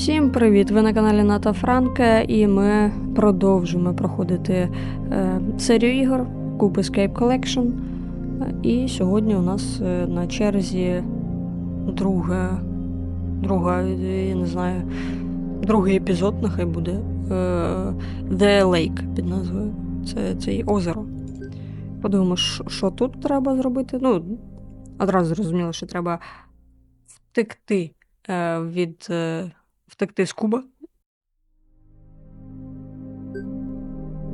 Всім привіт! Ви на каналі Ната Франка, і ми продовжуємо проходити е, серію ігор Coop Escape Collection. І сьогодні у нас е, на черзі друга, друга, я не знаю, другий епізод, нехай буде е, The Lake під назвою. Це, це озеро. Подивимось, що- що тут треба зробити. Ну, одразу зрозуміло, що треба втекти е, від. Е, втекти з куба.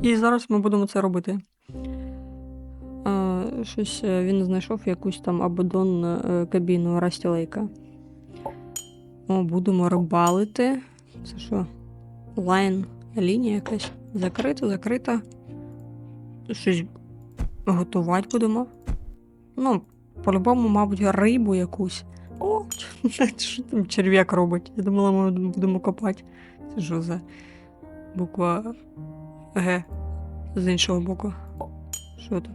І зараз ми будемо це робити. Щось е, він знайшов якусь там абадон е, кабіну Расті Лейка. О, будемо рибалити. Це що? Лайн, лінія якась. Закрита, закрита. Щось готувати будемо. Ну, по-любому, мабуть, рибу якусь. О, що там черв'як робить? Я думала, ми будемо копати. Це що за буква Г з іншого боку. Що тут?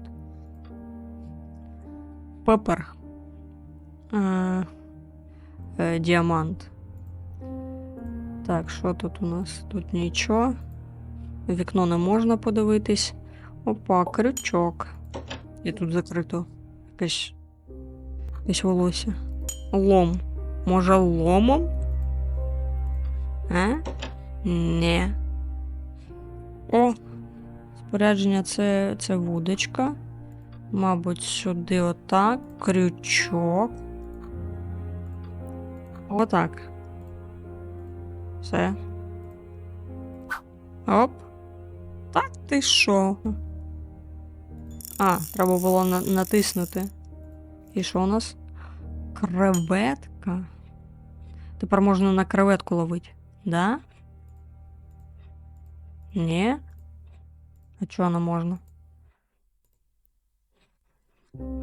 Пепер. Е, е, діамант. Так, що тут у нас? Тут нічого. Вікно не можна подивитись. Опа, крючок. І тут закрито. Якесь. Якесь волосся. Лом. Може, ломом? А? Не. О! Спорядження це, це вудочка. Мабуть, сюди отак. Крючок. Отак. Все. Оп. Так ти що? А, треба було на- натиснути. І що у нас? Креветка. Тепер можна на креветку ловити. Да? Ні? А чого не можна?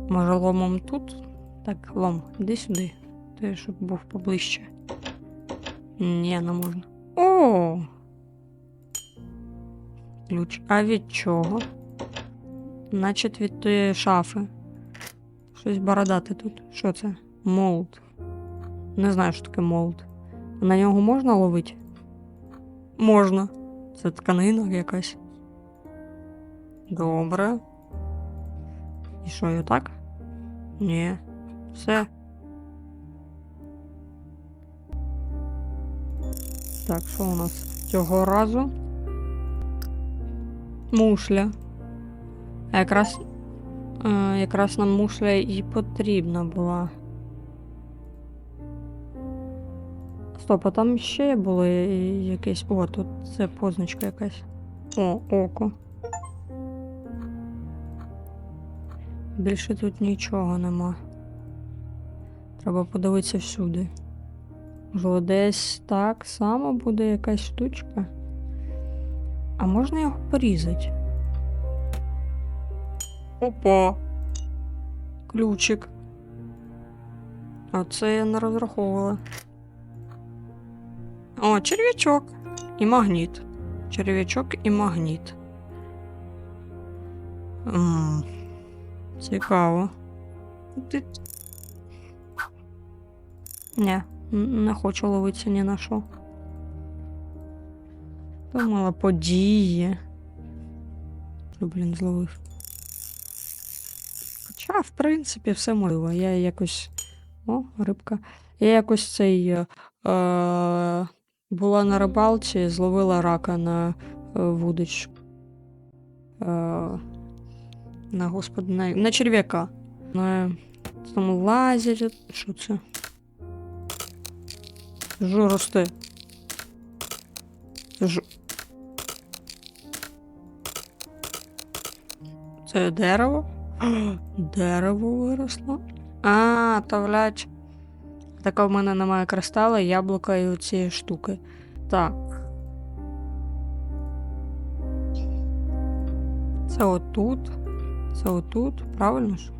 Може ломом тут? Так, лом, іди сюди. Ти, щоб був поближче. Ні, не можна. О! Ключ. А від чого? Значить від тієї шафи. Щось бородати тут. Що це? Молд. Не знаю, що таке молд. На нього можна ловити? Можна. Це тканина якась. Добре. І що, і так? Ні. Все. Так, що у нас цього разу? Мушля. А якраз Е, якраз нам мушля і потрібна була. Стоп, а там ще було якесь. О, тут це позначка якась. О, око. Більше тут нічого нема. Треба подивитися всюди. Можливо, десь так само буде якась штучка. А можна його порізати? Опа. Ключик. А це я не розраховувала. О, черв'ячок і магніт. Черв'ячок і магніт. М, Цікаво. Ти... Ні, не хочу ловитися ні на що. Думала події. Блін, зловив. Хоча, в принципі, все можливо. Я якось. О, рибка. Я якось цей. Е... Була на рибалці, зловила рака на е, вудочку. Е... На господи, на, на черв'яка. На... Там лазять. Що це? Росте. Ж... Це дерево? Дерево виросло. А, то блядь. Так в мене немає кристала, яблука і оцієї штуки. Так. Це отут. Це отут, правильно ж?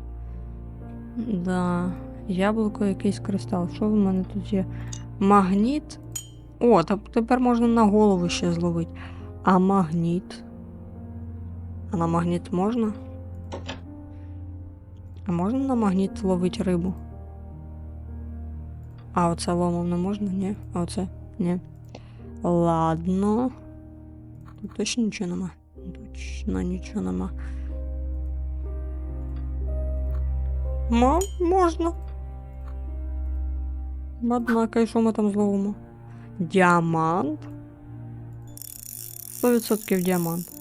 Да. Яблуко, якийсь кристал. Що в мене тут є? Магніт. О, тепер можна на голову ще зловити. А магніт. А на магніт можна? А можна на магніт ловити рибу? А оце ломом не можна? Ні. А оце? Ні. Ладно. Тут точно нічого нема. Точно нічого нема. Ма, можна. Однако, і що ми там зловимо? Діамант. 100% діамант.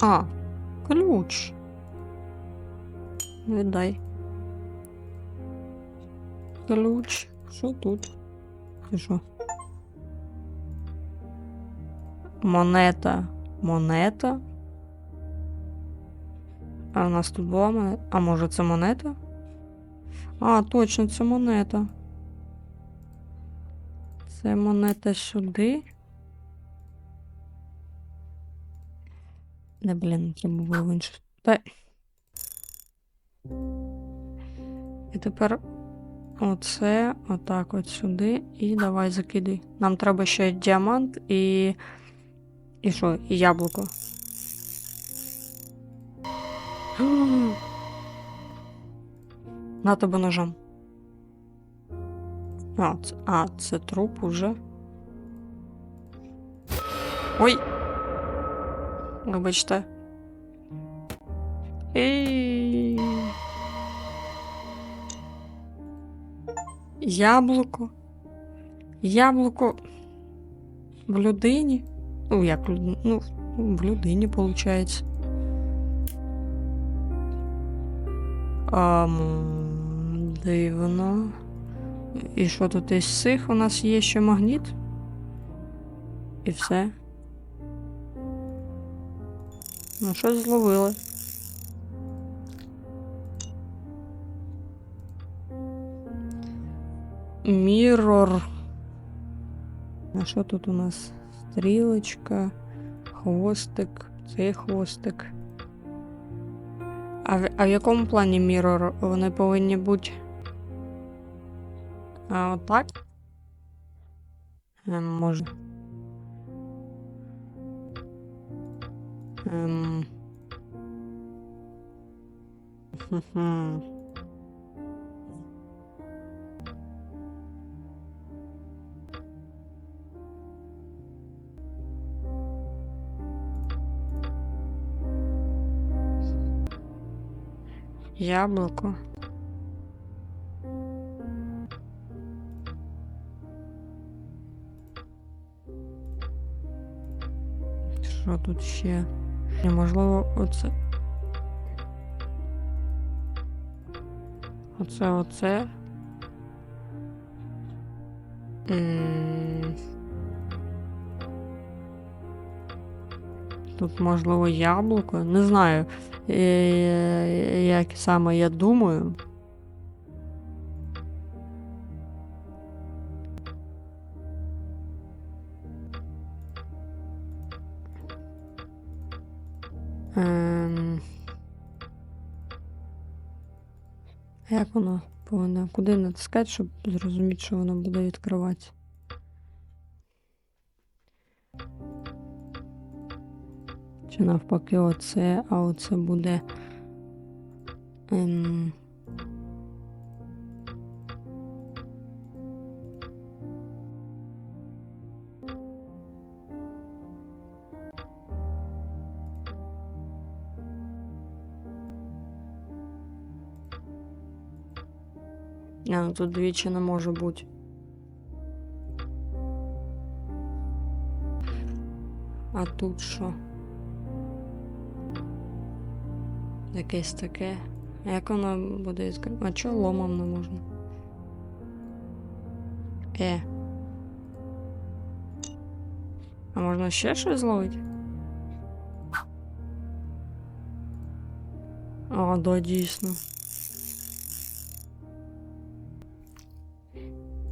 А, ключ. Віддай. Ключ. Що тут? Ти що? Монета. Монета. А у нас тут була монета. А може це монета? А, точно, це монета. Це монета сюди. Не, блін, треба було в іншу. Та... І тепер оце, отак от сюди. І давай закидай. Нам треба ще діамант і. І що? І яблуко. На тебе ножом. А, це, а, це труп уже. Ой. Вибачте. Ей. Яблуко. Яблуко в людині. Ну, як ну, в людині, виходить. Ам, дивно. І що тут із цих у нас є ще магніт? І все. Ну, щось зловили. Мірор. А що тут у нас? Стрілочка, хвостик, цей хвостик. А в, а в якому плані мірор? Вони повинні бути. А, отак? Ем, може. Ем. Хм-хм. Яблуко. Що тут ще? Можливо, оце. Оце, оце. М. Тут, можливо, яблуко. Не знаю, е, як саме я думаю. Ем... Як воно повинно? Куди натискати, щоб зрозуміти, що воно буде відкривати? Чи навпаки, оце, а оце буде. Ем... А, ну тут двічі не може бути. А тут що? Якесь таке. А Як воно буде відкривати? А чого ломом не можна? Е. А можна ще щось зловити? А, да, дійсно.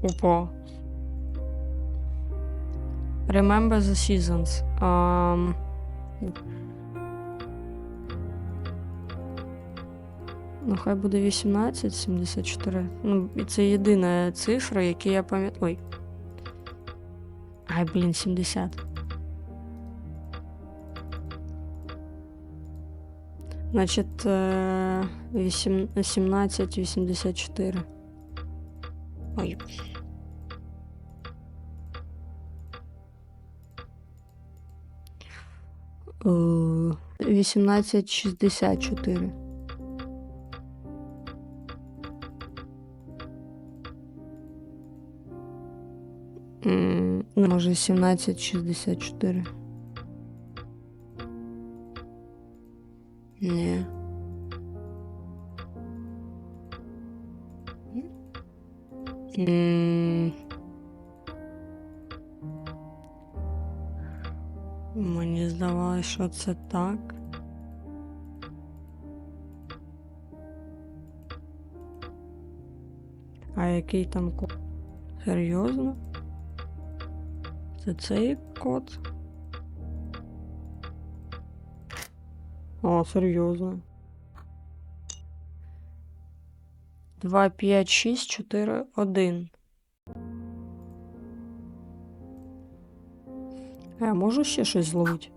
Опа. Remember the seasons. Um, Ну, хай буде 18,74. Ну, і це єдина цифра, яку я пам'ятаю. Ой. Ай, блін, 70. Значить, е, 17,84. Ой. Е, вісімнадцять шістдесят чотири. Може, 1764. Ні. М. Мені здавалося, що це так. А який там? Серйозно? Це цей код? О, серйозно. 2, 5, 6, 4, 1. А я можу ще щось зловити?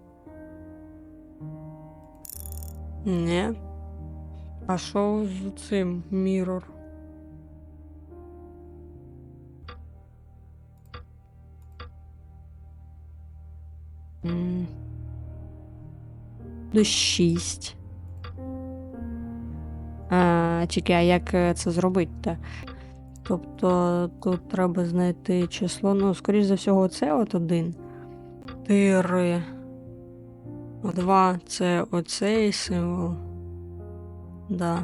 Ні. А що з цим мірор? Ну, шість. А, чекай, а як е, це зробити? Тобто тут треба знайти число. Ну, скоріш за всього, це от один. Чотири. Два це оцей символ. Да.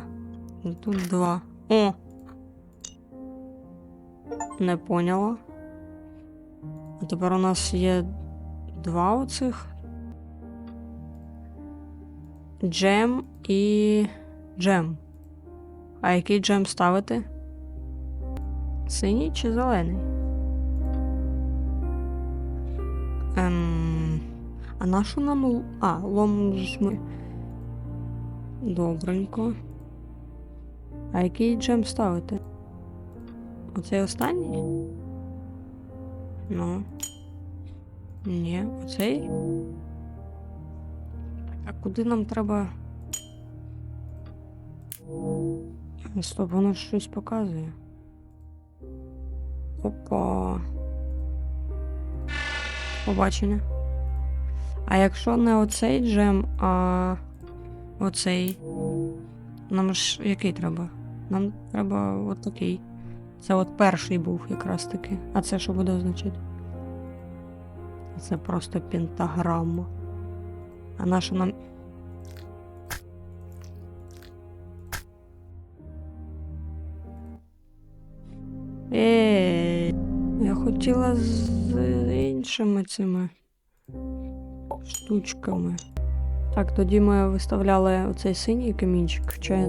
Тут два. О! Не поняла. А тепер у нас є два оцих. Джем і джем. А який джем ставити? Синій чи зелений? Ем, а на що нам. А, лом ми. Добренько. А який джем ставити? Оцей останній? Ну. Ні, оцей. А куди нам треба. Стоп, воно щось показує. Опа. Побачення. А якщо не оцей джем, а оцей. Нам ж який треба? Нам треба от такий. Це от перший був якраз таки. А це що буде означати? Це просто пентаграма. А на що нам. Ей, я хотіла з іншими цими штучками. Так, тоді ми виставляли оцей синій камінчик, хоча я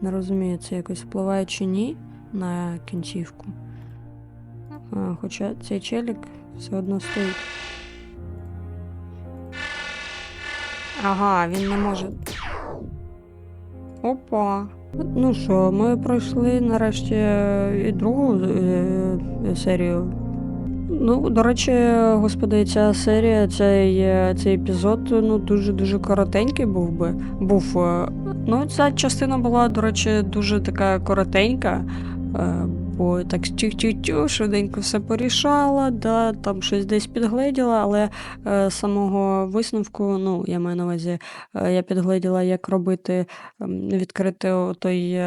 не розумію, це якось впливає чи ні на кінцівку. А, хоча цей челік все одно стоїть. Ага, він не може. Опа. Ну що, ми пройшли нарешті е, і другу е, серію. Ну, до речі, господи, ця серія, цей, е, цей епізод ну, дуже-дуже коротенький був би. Був. е, Ну, ця частина була, до речі, дуже така коротенька. е, Бо так тю-тю-тю, швиденько все порішала, да, там щось десь підгледіла, але е, самого висновку, ну, я маю на увазі, е, я підгледіла, як робити, е, відкрити той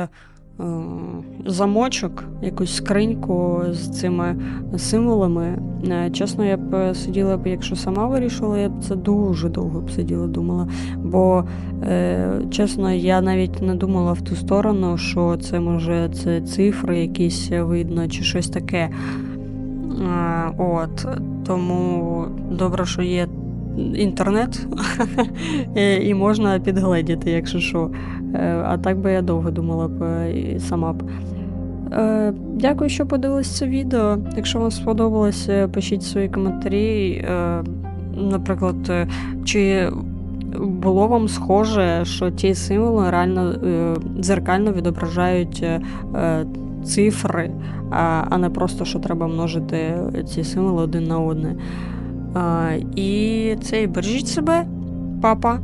замочок, якусь скриньку з цими символами. Е, Чесно, я б е, сиділа б, якщо сама вирішила, я б це дуже довго б сиділа, думала. Бо, е, чесно, я навіть не думала в ту сторону, що це може це цифри якісь видно чи щось таке. Е, От, тому добре, що є інтернет, і- і можна підгледіти, якщо що. Е, А так би я довго думала б е, сама б. Е, Дякую, що подивились це відео. Якщо вам сподобалось, е, пишіть свої коментарі. Е, Наприклад, е, чи було вам схоже, що ті символи реально е, дзеркально відображають е, е, цифри, а не просто що треба множити ці символи один на одне. І це бережіть себе, папа.